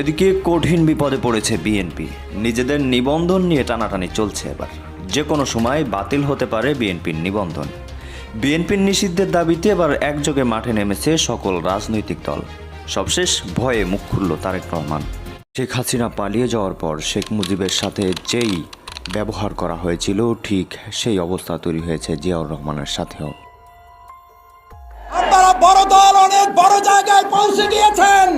এদিকে কঠিন বিপদে পড়েছে বিএনপি। নিজেদের নিবন্ধন নিয়ে টানাটানি চলছে এবার। যে কোনো সময় বাতিল হতে পারে বিএনপির নিবন্ধন। বিএনপির নিষিদ্ধের দাবিতে এবার একযোগে মাঠে নেমেছে সকল রাজনৈতিক দল। সবশেষ ভয়ে মুখ খুলল তারেক রহমান। শেখ হাসিনা পালিয়ে যাওয়ার পর শেখ মুজিবের সাথে যেই ব্যবহার করা হয়েছিল, ঠিক সেই অবস্থা তৈরি হয়েছে জিয়াউর রহমানের সাথেও। আপনারা বড় দল অনেক বড় জায়গায় পৌঁছে গিয়েছেন।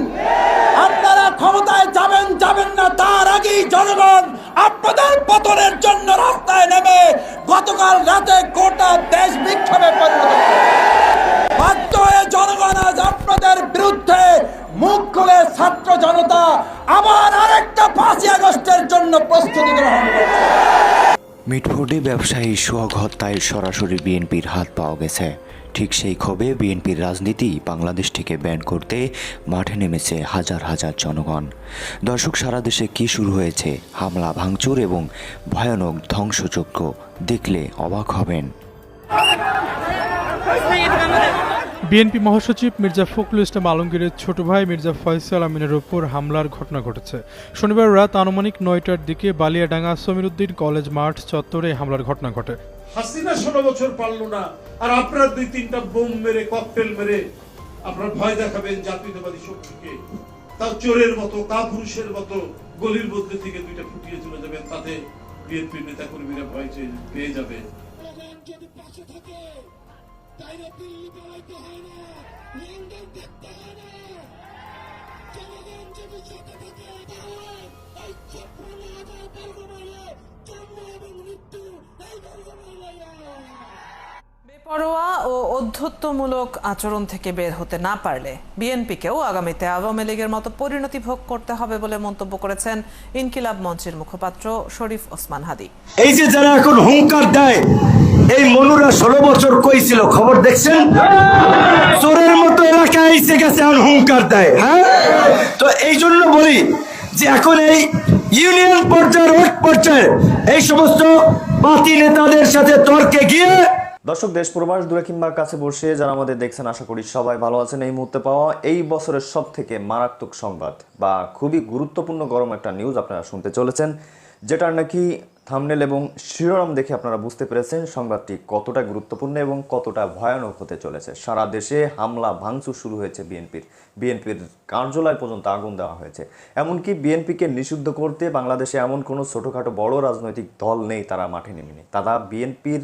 আপনারা ক্ষমতায় যাবেন যাবেন না, তার আগেই জনগণ আপনাদের পতনের জন্য রাস্তায় নেমে গতকাল রাতে গোটা দেশ বিক্ষোভে পরিণত বাধ্য হয়ে জনগণ আজ আপনাদের বিরুদ্ধে মুখ খুলে ছাত্র জনতা আবার আরেকটা পাঁচই আগস্টের জন্য প্রস্তুতি গ্রহণ করছে। ব্যবসায়ী সোহাগ হত্যায় সরাসরি বিএনপির হাত পাওয়া গেছে। ঠিক সেই ক্ষোভে বিএনপির রাজনীতি বাংলাদেশ থেকে ব্যান করতে মাঠে নেমেছে হাজার হাজার জনগণ। দর্শক, সারা দেশে কি শুরু হয়েছে? হামলা, ভাঙচুর এবং ভয়ানক ধ্বংসযজ্ঞ। দেখলে অবাক হবেন। বিএনপি মহাসচিব মির্জা ফখরুল ইসলাম আলমগীরের ছোট ভাই মির্জা ফয়সাল আমিনের ওপর হামলার ঘটনা ঘটেছে। শনিবার রাত আনুমানিক নয়টার দিকে বালিয়াডাঙ্গা সমিরুদ্দিন কলেজ মাঠ চত্বরে হামলার ঘটনা ঘটে। হাসিনা ষোলো বছর পারল না, আর আপনার দুই তিনটা বোম মেরে, ককটেল মেরে আপনারা ভয় দেখাবেন জাতীয়তাবাদী শক্তিকে। তাও চোরের মতো কাপুরুষের মতো, গলির মধ্যে থেকে দুইটা ফুটিয়ে চলে যাবেন, তাতে বিএনপির নেতা কর্মীরা ভয় পেয়ে যাবে তাইলে দিল্লি পালাইতে হয় না লন্ডন দেখতে হয় না জনগণ যদি সাথে থাকে তাহলে এই ছাপ্পান্ন হাজার বর্গ জন্ম এবং মৃত্যু এই বর্গ বেপরোয়া ও অধ্যত্বমূলক আচরণ থেকে বের হতে না পারলে বিএনপিকেও আগামীতে আওয়ামী লীগের মতো পরিণতি ভোগ করতে হবে বলে মন্তব্য করেছেন ইনকিলাব মঞ্চের মুখপাত্র শরীফ ওসমান হাদি। এই যে যারা এখন হুঙ্কার দেয়, এই মনুরা ষোলো বছর কই ছিল, খবর দেখছেন? চোরের মতো এলাকায় এসে গেছে এখন হুঙ্কার দেয় হ্যাঁ? তো এই জন্য বলি যে এখন এই ইউনিয়ন পর্যায়ে, রোড পর্যায়ে এই সমস্ত পাতি নেতাদের সাথে তর্কে গিয়ে দর্শক, দেশ প্রবাস দূরে কিংবা কাছে বসে যারা আমাদের দেখছেন, আশা করি সবাই ভালো আছেন। এই মুহূর্তে পাওয়া এই বছরের সব থেকে মারাত্মক সংবাদ বা খুবই গুরুত্বপূর্ণ গরম একটা নিউজ আপনারা শুনতে চলেছেন, যেটার নাকি থামনেল এবং শিরোনাম দেখে আপনারা বুঝতে পেরেছেন সংবাদটি কতটা গুরুত্বপূর্ণ এবং কতটা ভয়ানক হতে চলেছে। সারা দেশে হামলা, ভাঙচুর শুরু হয়েছে বিএনপির। বিএনপির কার্যালয় পর্যন্ত আগুন দেওয়া হয়েছে। এমনকি বিএনপিকে নিষিদ্ধ করতে বাংলাদেশে এমন কোনো ছোটোখাটো বড় রাজনৈতিক দল নেই তারা মাঠে নেমেনি। তারা বিএনপির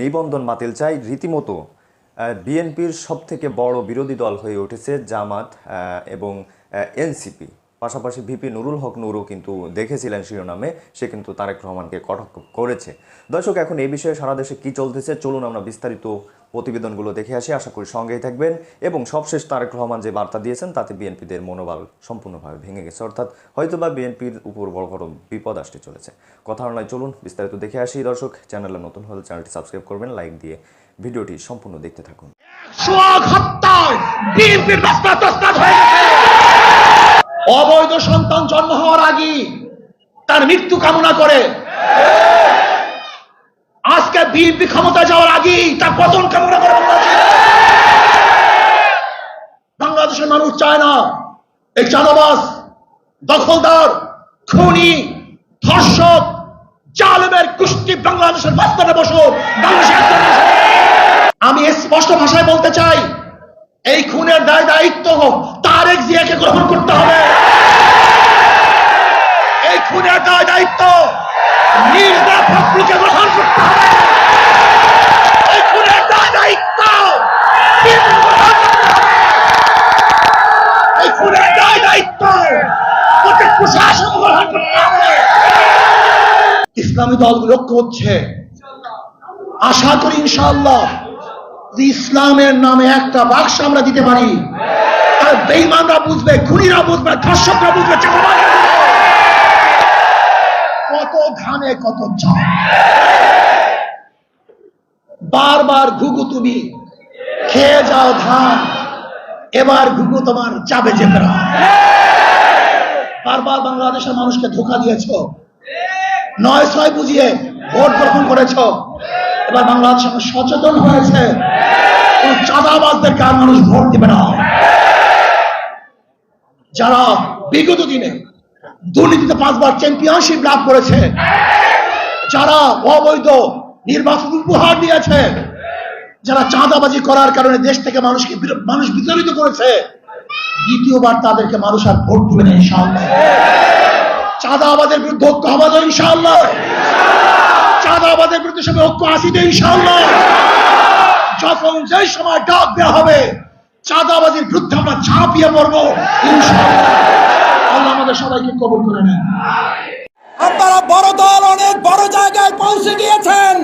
নিবন্ধন বাতিল চাই রীতিমতো বিএনপির সব থেকে বড় বিরোধী দল হয়ে উঠেছে জামাত এবং এনসিপি। পাশাপাশি ভিপি নুরুল হক নুরও কিন্তু দেখেছিলেন শিরোনামে, সে কিন্তু তারেক রহমানকে কটাক্ষ করেছে। দর্শক, এখন এই বিষয়ে সারা দেশে কি চলতেছে, চলুন আমরা বিস্তারিত প্রতিবেদনগুলো দেখে আসি। আশা করি সঙ্গেই থাকবেন। এবং সবশেষ তারেক রহমান যে বার্তা দিয়েছেন, তাতে বিএনপিদের মনোবল সম্পূর্ণভাবে ভেঙে গেছে। অর্থাৎ হয়তোবা বিএনপির উপর বড় বড় বিপদ আসতে চলেছে। কথা নয় চলুন বিস্তারিত দেখে আসি। দর্শক, চ্যানেলে নতুন হলে চ্যানেলটি সাবস্ক্রাইব করবেন, লাইক দিয়ে ভিডিওটি সম্পূর্ণ দেখতে থাকুন। হয়ে গেছে। অবৈধ সন্তান জন্ম হওয়ার আগেই তার মৃত্যু কামনা করে। আজকে বিএনপি ক্ষমতা যাওয়ার আগেই তার পতন কামনা করে বাংলাদেশের মানুষ চায় না। এই চাঁদাবাস দখলদার, খুনি, ধর্ষক, জালেমের কুষ্টি বাংলাদেশের বাস্তবে বসো। বাংলাদেশে একজন বসো। আমি স্পষ্ট ভাষায় বলতে চাই এই খুনের দায় দায়িত্ব তারেক জিয়াকে গ্রহণ করতে হবে। এই খুনের দায় দায়িত্ব মির্জা ফখরুলকে গ্রহণ করতে হবে। দায়িত্ব এই খুনের দায় দায়িত্ব প্রত্যেক প্রশাসন গ্রহণ করতে হবে। ইসলামী দলগুলো হচ্ছে। আশা করি ইনশাআল্লাহ ইসলামের নামে একটা বাক্স আমরা দিতে পারি। আর বেইমানরা বুঝবে, খুনিরা বুঝবে, ধর্ষকরা বুঝবে কত ধানে কত বারবার ঘুঘু তুমি, খেয়ে যাও ধান, এবার ঘুঘু তোমার যাবে যে প্রাণ। বারবার বাংলাদেশের মানুষকে ধোকা দিয়েছ। নয় ছয় বুঝিয়ে ভোট গ্রহণ করেছ। এবার বাংলাদেশ সচেতন হয়েছে। কোন আর মানুষ ভোট দিবে না? যারা বিগত দিনে দুর্নীতিতে পাঁচবার চ্যাম্পিয়নশিপ লাভ করেছে, যারা অবৈধ নির্বাচন উপহার দিয়েছে, যারা চাঁদাবাজি করার কারণে দেশ থেকে মানুষকে মানুষ বিতাড়িত করেছে, দ্বিতীয়বার তাদেরকে মানুষ আর ভোট দিবে না চাঁদাবাদের বিরুদ্ধে ঐক্য হবে তো ইনশাআল্লাহ। চাঁদাবাদের বিরুদ্ধে সবাই ঐক্য আসিতে ইনশাআল্লাহ। যখন যে সময় ডাক দেওয়া হবে চাঁদাবাজির বিরুদ্ধে আমরা ঝাঁপিয়ে পড়ব ইনশাআল্লাহ। আল্লাহ আমাদের সবাইকে কবুল করে নেন। আপনারা বড় দল, অনেক বড় জায়গায় পৌঁছে গিয়েছেন।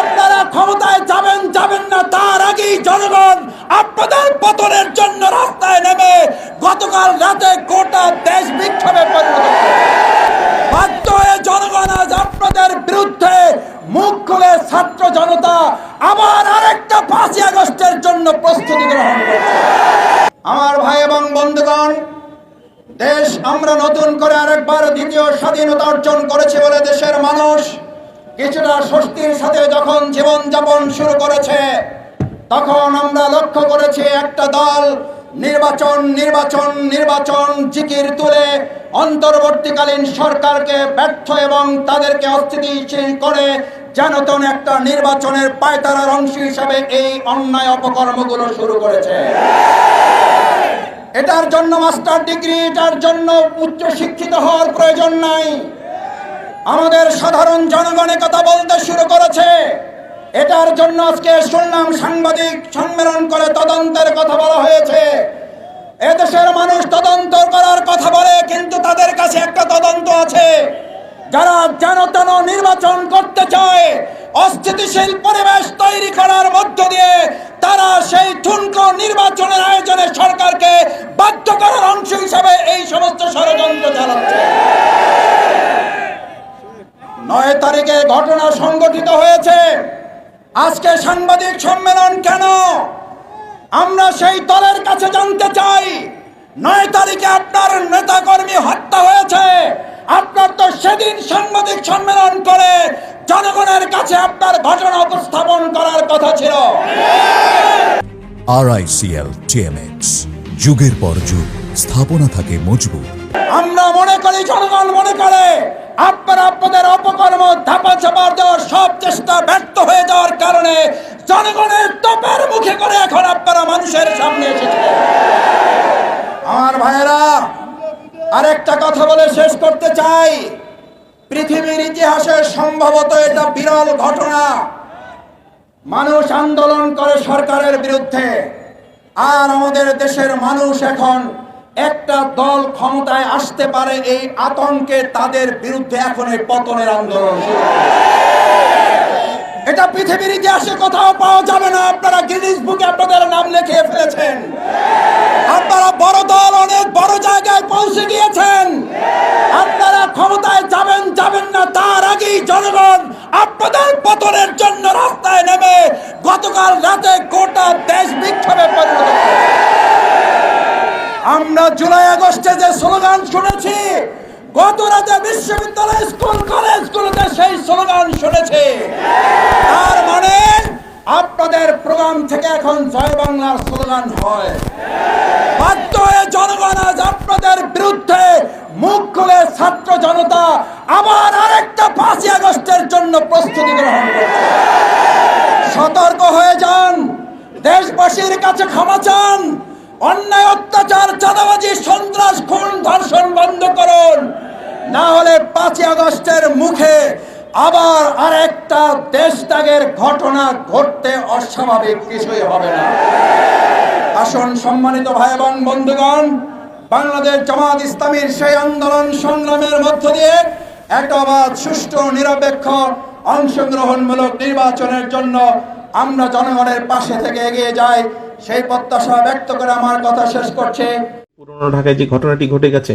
আপনারা ক্ষমতায় যাবেন যাবেন না তার আগেই জনগণ আপনাদের পতনের জন্য রাস্তায় নেমে গতকাল রাতে গোটা দেশ বিক্ষোভে পরিণত বাধ্য হয়ে জনগণ আজ আপনাদের বিরুদ্ধে মুখ খুলে ছাত্র জনতা আবার আরেকটা পাঁচই আগস্টের জন্য প্রস্তুতি গ্রহণ আমার ভাই এবং বন্ধুগণ, দেশ আমরা নতুন করে আরেকবার দ্বিতীয় স্বাধীনতা অর্জন করেছে বলে দেশের মানুষ কিছুটা স্বস্তির সাথে যখন জীবন যাপন শুরু করেছে তখন আমরা লক্ষ্য করেছি একটা দল নির্বাচন নির্বাচন নির্বাচন জিকির তুলে অন্তর্বর্তীকালীন সরকারকে ব্যর্থ এবং তাদেরকে অস্থিতিশীল করে যেন তেন একটা নির্বাচনের পায়তারার অংশ হিসাবে এই অন্যায় অপকর্মগুলো শুরু করেছে। এটার জন্য মাস্টার ডিগ্রি, এটার জন্য উচ্চ শিক্ষিত হওয়ার প্রয়োজন নাই। আমাদের সাধারণ জনগণে কথা বলতে শুরু করেছে এটার জন্য আজকে শুনলাম সাংবাদিক সম্মেলন করে তদন্তের কথা বলা হয়েছে। এদেশের মানুষ তদন্ত করার কথা বলে, কিন্তু তাদের কাছে একটা তদন্ত আছে। যারা যেন তেন নির্বাচন করতে চায়, অস্থিতিশীল পরিবেশ তৈরি করার মধ্য দিয়ে তারা সেই ঠুনকো নির্বাচনের আয়োজনে সরকারকে বাধ্য করার অংশ হিসাবে এই সমস্ত ষড়যন্ত্র চালাচ্ছে। নয় তারিখে ঘটনা সংগঠিত হয়েছে। আজকে সাংবাদিক সম্মেলন কেন? আমরা সেই দলের কাছে জানতে চাই। নয় তারিখে আপনার নেতাকর্মী হত্যা হয়েছে। আপনার তো সেদিন সাংবাদিক সম্মেলন করে জনগণের কাছে আপনার ঘটনা উপস্থাপন করার কথা ছিল। আরআইসিএল টিএমএক্স যুগের পর যুগ স্থাপনা থাকে মজবুত। আমরা মনে করি জনগণ মনে করে আপনারা আপনাদের অপকর্ম ধাপা চাপার দেওয়ার সব চেষ্টা ব্যর্থ হয়ে কারণে জনগণের তোপের মুখে করে এখন আপনারা মানুষের সামনে এসেছে আমার ভাইয়েরা, আরেকটা কথা বলে শেষ করতে চাই। পৃথিবীর ইতিহাসে সম্ভবত এটা বিরল ঘটনা। মানুষ আন্দোলন করে সরকারের বিরুদ্ধে। আর আমাদের দেশের মানুষ এখন একটা দল ক্ষমতায় আসতে পারে এই আতঙ্কে তাদের বিরুদ্ধে এখন এই পতনের আন্দোলন। এটা পৃথিবীর ইতিহাসে কোথাও পাওয়া যাবে না। আপনারা গিনিস বুকে আপনাদের নাম লিখিয়ে ফেলেছেন। আপনারা বড় দল, অনেক বড় জায়গায় পৌঁছে গিয়েছেন। আপনারা ক্ষমতায় যাবেন যাবেন না, তার আগেই জনগণ আপনাদের পতনের জন্য রাস্তায় নেমে গতকাল রাতে গোটা দেশ বিক্ষোভে পরিণত আমরা জুলাই আগস্টে যে স্লোগান শুনেছি গত রাতে বিশ্ববিদ্যালয় স্কুল কলেজগুলোতে সেই স্লোগান শুনেছি। তার মানে আপনাদের প্রোগ্রাম থেকে এখন জয় বাংলার স্লোগান হয়। বাধ্য হয়ে জনগণ আজ আপনাদের বিরুদ্ধে মুখ খুলে ছাত্র জনতা আবার আরেকটা পাঁচই আগস্টের জন্য প্রস্তুতি গ্রহণ করছে। সতর্ক হয়ে যান, দেশবাসীর কাছে ক্ষমা চান, অন্যায় অত্যাচার, চাঁদাবাজি, সন্ত্রাস, খুন ধর্ষণ বন্ধ করুন না হলে পাঁচই আগস্টের মুখে আবার আরেকটা দেশ ত্যাগের ঘটনা ঘটতে অস্বাভাবিক কিছুই হবে না। আসুন সম্মানিত ভাই এবং বন্ধুগণ, বাংলাদেশ জামাত ইসলামীর সেই আন্দোলন সংগ্রামের মধ্য দিয়ে একটা সুষ্ঠু, নিরপেক্ষ, অংশগ্রহণমূলক নির্বাচনের জন্য আমরা জনগণের পাশে থেকে এগিয়ে যাই। সেই প্রত্যাশা ব্যক্ত করে আমার কথা শেষ করছে। পুরনো ঢাকায় যে ঘটনাটি ঘটে গেছে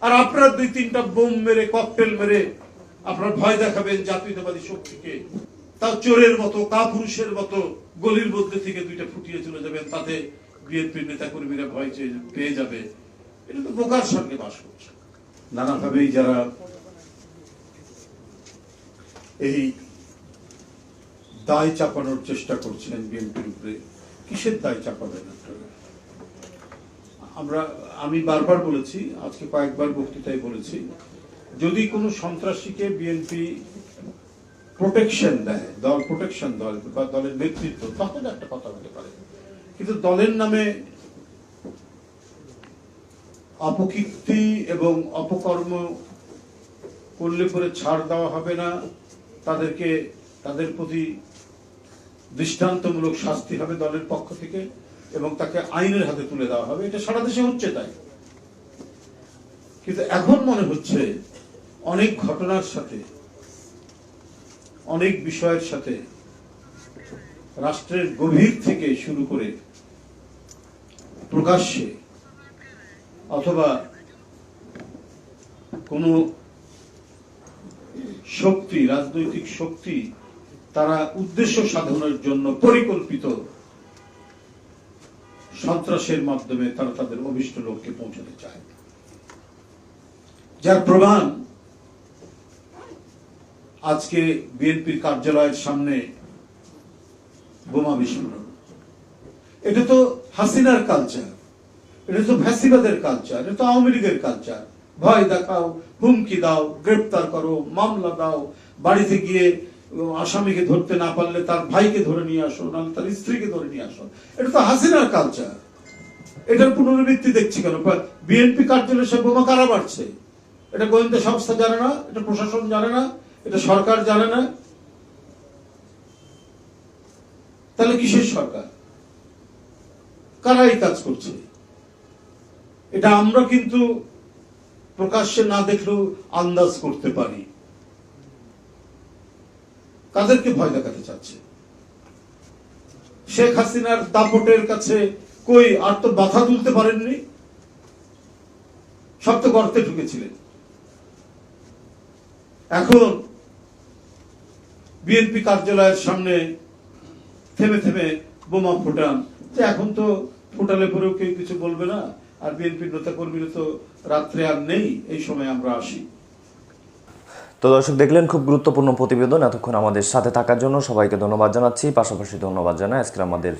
আর আপনার দুই তিনটা বোম মেরে ককটেল মেরে আপনার ভয় দেখাবেন জাতীয়তাবাদী শক্তিকে। তাও চোরের মতো, কাপুরুষের মতো গলির মধ্যে থেকে দুইটা ফুটিয়ে চলে যাবেন, তাতে বিএনপির নেতা কর্মীরা ভয় চেয়ে- পেয়ে যাবে। এটা তো বোকার সঙ্গে বাস করছে। নানাভাবেই যারা এই দায় চাপানোর চেষ্টা করছেন বিএনপির উপরে, কিসের দায় চাপাবেন আপনারা? আমরা, আমি বারবার বলেছি, আজকে কয়েকবার বক্তৃতায় বলেছি, যদি কোনো সন্ত্রাসীকে বিএনপি প্রোটেকশন দেয়, দল প্রোটেকশন দল বা দলের নেতৃত্ব, তখন একটা কথা হতে পারে। কিন্তু দলের নামে অপকীর্তি এবং অপকর্ম করলে পরে ছাড় দেওয়া হবে না, তাদেরকে, তাদের প্রতি দৃষ্টান্তমূলক শাস্তি হবে দলের পক্ষ থেকে। এবং তাকে আইনের হাতে তুলে দেওয়া হবে। এটা সারা দেশে হচ্ছে তাই। কিন্তু এখন মনে হচ্ছে অনেক ঘটনার সাথে, অনেক বিষয়ের সাথে রাষ্ট্রের গভীর থেকে শুরু করে প্রকাশ্যে অথবা কোনো শক্তি, রাজনৈতিক শক্তি, তারা উদ্দেশ্য সাধনের জন্য পরিকল্পিত সন্ত্রাসের মাধ্যমে তারা তাদের অভিষ্ট লক্ষ্যে পৌঁছাতে চায়। যার প্রমাণ আজকে বিএনপির কার্যালয়ের সামনে বোমা বিস্ফোরণ। এটা তো হাসিনার কালচার এটা তো ফ্যাসিবাদের কালচার এটা তো আওয়ামী লীগের কালচার ভয় দেখাও, হুমকি দাও, গ্রেপ্তার করো, মামলা দাও, বাড়িতে গিয়ে আসামিকে ধরতে না পারলে তার ভাইকে ধরে নিয়ে আসো, নাহলে তার স্ত্রীকে ধরে নিয়ে আসো। এটা তো হাসিনার কালচার এটার পুনরাবৃত্তি দেখছি কেন? বিএনপি কার্যালয়ে সে বোমা কারা মারছে? এটা গোয়েন্দা সংস্থা জানে না, এটা প্রশাসন জানে না, এটা সরকার জানে না। তাহলে কিসের সরকার? কারা এই কাজ করছে? এটা আমরা কিন্তু প্রকাশ্যে না দেখলেও আন্দাজ করতে পারি। কাদেরকে ভয় দেখাতে চাচ্ছে? শেখ হাসিনার দাপটের কাছে কই আর তো বাধা তুলতে পারেননি? সব তো গর্তে ঢুকেছিলেন। এখন বিএনপি কার্যালয়ের সামনে থেমে থেমে বোমা ফোটান। যে এখন তো ফোটালে পরেও কেউ কিছু বলবে না। আর বিএনপির নেতা কর্মীরা তো রাত্রে আর নেই, এই সময় আমরা আসি। তো দর্শক দেখলেন খুব গুরুত্বপূর্ণ প্রতিবেদন এতক্ষণ আমাদের সাথে থাকার জন্য। সবাইকে ধন্যবাদ জানাচ্ছি। পাশাপাশি ধন্যবাদ জানাই আজকে আমাদের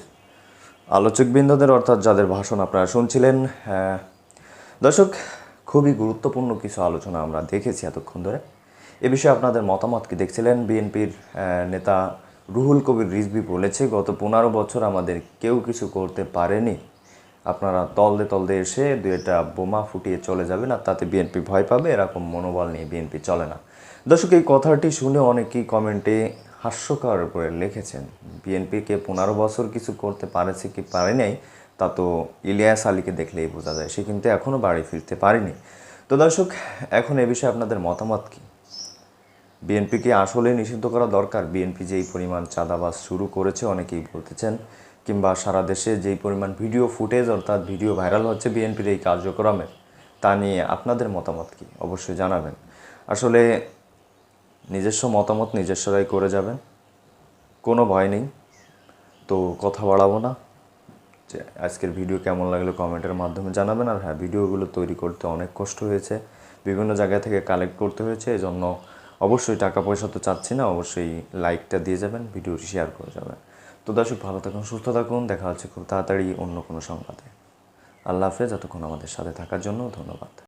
আলোচকবৃন্দদের অর্থাৎ যাদের ভাষণ আপনারা শুনছিলেন। হ্যাঁ, দর্শক খুবই গুরুত্বপূর্ণ কিছু আলোচনা আমরা দেখেছি এতক্ষণ ধরে। এ বিষয়ে আপনাদের মতামত কি দেখছিলেন? বিএনপির নেতা রুহুল কবির রিজভি বলেছে গত পনেরো বছর আমাদের কেউ কিছু করতে পারেনি। আপনারা তলদে তলদে এসে দু একটা বোমা ফুটিয়ে চলে যাবেন আর তাতে বিএনপি ভয় পাবে, এরকম মনোবল নিয়ে বিএনপি চলে না। দর্শক, এই কথাটি শুনে অনেকেই কমেন্টে হাস্যকর করে লিখেছেন বিএনপিকে পনেরো বছর কিছু করতে পারেছে কি পারে নাই, তা তো ইলিয়াস আলীকে দেখলেই বোঝা যায়, সে কিন্তু এখনও বাড়ি ফিরতে পারেনি। তো দর্শক, এখন এ বিষয়ে আপনাদের মতামত কী? বিএনপিকে আসলে নিষিদ্ধ করা দরকার? বিএনপি যেই পরিমাণ চাঁদাবাজ শুরু করেছে, অনেকেই বলতেছেন কিংবা সারা দেশে যেই পরিমাণ ভিডিও ফুটেজ অর্থাৎ ভিডিও ভাইরাল হচ্ছে বিএনপির এই কার্যক্রমের, তা নিয়ে আপনাদের মতামত কি? অবশ্যই জানাবেন। আসলে নিজস্ব মতামত নিজস্বরাই করে যাবেন, কোনো ভয় নেই। তো কথা বাড়াবো না। যে আজকের ভিডিও কেমন লাগল কমেন্টের মাধ্যমে জানাবেন। আর হ্যাঁ ভিডিওগুলো তৈরি করতে অনেক কষ্ট হয়েছে। বিভিন্ন জায়গা থেকে কালেক্ট করতে হয়েছে। এই জন্য অবশ্যই টাকা পয়সা তো চাচ্ছি না। অবশ্যই লাইকটা দিয়ে যাবেন, ভিডিওটি শেয়ার করে যাবেন। তো দর্শক, ভালো থাকুন, সুস্থ থাকুন। দেখা হচ্ছে খুব তাড়াতাড়ি অন্য কোনো সংবাদে। আল্লাহ হাফেজ, এতক্ষণ আমাদের সাথে থাকার জন্য ধন্যবাদ।